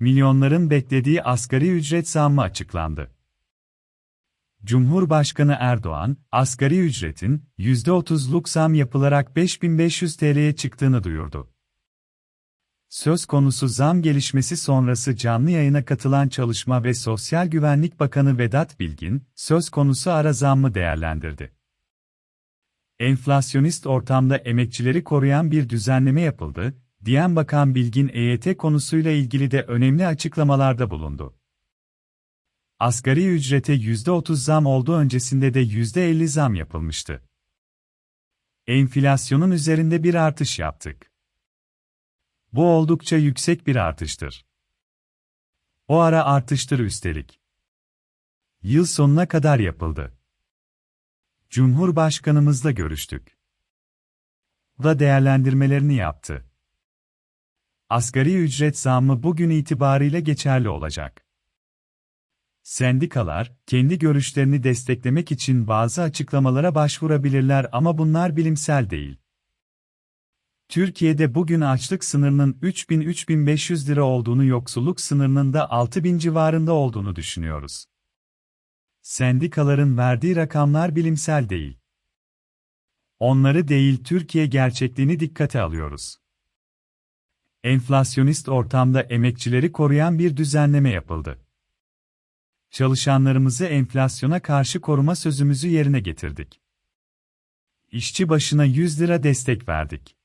Milyonların beklediği asgari ücret zammı açıklandı. Cumhurbaşkanı Erdoğan, asgari ücretin %30'luk zam yapılarak 5500 TL'ye çıktığını duyurdu. Söz konusu zam gelişmesi sonrası canlı yayına katılan Çalışma ve Sosyal Güvenlik Bakanı Vedat Bilgin, söz konusu ara zammı değerlendirdi. Enflasyonist ortamda emekçileri koruyan bir düzenleme yapıldı, diyen Bakan Bilgin EYT konusuyla ilgili de önemli açıklamalarda bulundu. Asgari ücrete %30 zam olduğu öncesinde de %50 zam yapılmıştı. Enflasyonun üzerinde bir artış yaptık. Bu oldukça yüksek bir artıştır. O ara artıştır üstelik. Yıl sonuna kadar yapıldı. Cumhurbaşkanımızla görüştük. Da değerlendirmelerini yaptı. Asgari ücret zammı bugün itibariyle geçerli olacak. Sendikalar, kendi görüşlerini desteklemek için bazı açıklamalara başvurabilirler ama bunlar bilimsel değil. Türkiye'de bugün açlık sınırının 3000-3500 lira olduğunu yoksulluk sınırının da 6000 civarında olduğunu düşünüyoruz. Sendikaların verdiği rakamlar bilimsel değil. Onları değil Türkiye gerçekliğini dikkate alıyoruz. Enflasyonist ortamda emekçileri koruyan bir düzenleme yapıldı. Çalışanlarımızı enflasyona karşı koruma sözümüzü yerine getirdik. İşçi başına 100 lira destek verdik.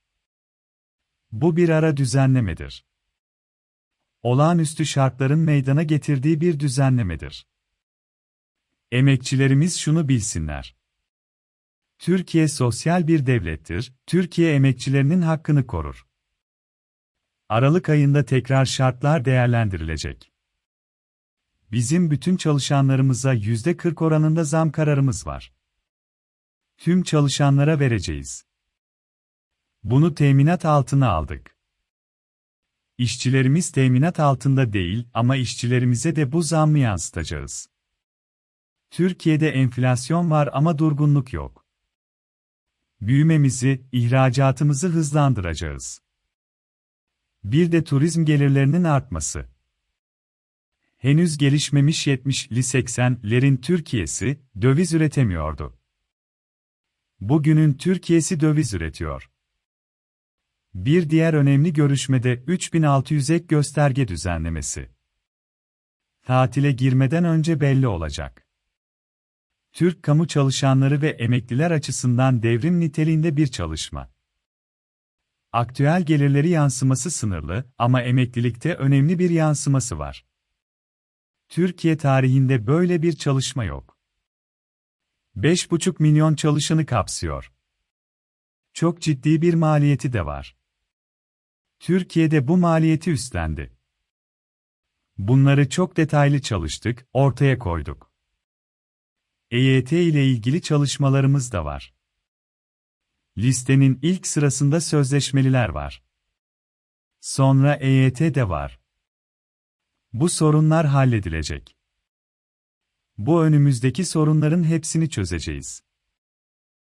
Bu bir ara düzenlemedir. Olağanüstü şartların meydana getirdiği bir düzenlemedir. Emekçilerimiz şunu bilsinler. Türkiye sosyal bir devlettir, Türkiye emekçilerinin hakkını korur. Aralık ayında tekrar şartlar değerlendirilecek. Bizim bütün çalışanlarımıza %40 oranında zam kararımız var. Tüm çalışanlara vereceğiz. Bunu teminat altına aldık. İşçilerimiz teminat altında değil ama işçilerimize de bu zammı yansıtacağız. Türkiye'de enflasyon var ama durgunluk yok. Büyümemizi, ihracatımızı hızlandıracağız. Bir de turizm gelirlerinin artması. Henüz gelişmemiş 70'li 80'lerin Türkiye'si döviz üretemiyordu. Bugünün Türkiye'si döviz üretiyor. Bir diğer önemli görüşmede 3600 ek gösterge düzenlemesi. Tatile girmeden önce belli olacak. Türk kamu çalışanları ve emekliler açısından devrim niteliğinde bir çalışma. Aktüel gelirleri yansıması sınırlı ama emeklilikte önemli bir yansıması var. Türkiye tarihinde böyle bir çalışma yok. 5,5 milyon çalışanı kapsıyor. Çok ciddi bir maliyeti de var. Türkiye'de bu maliyeti üstlendi. Bunları çok detaylı çalıştık, ortaya koyduk. EYT ile ilgili çalışmalarımız da var. Listenin ilk sırasında sözleşmeliler var. Sonra EYT de var. Bu sorunlar halledilecek. Bu önümüzdeki sorunların hepsini çözeceğiz.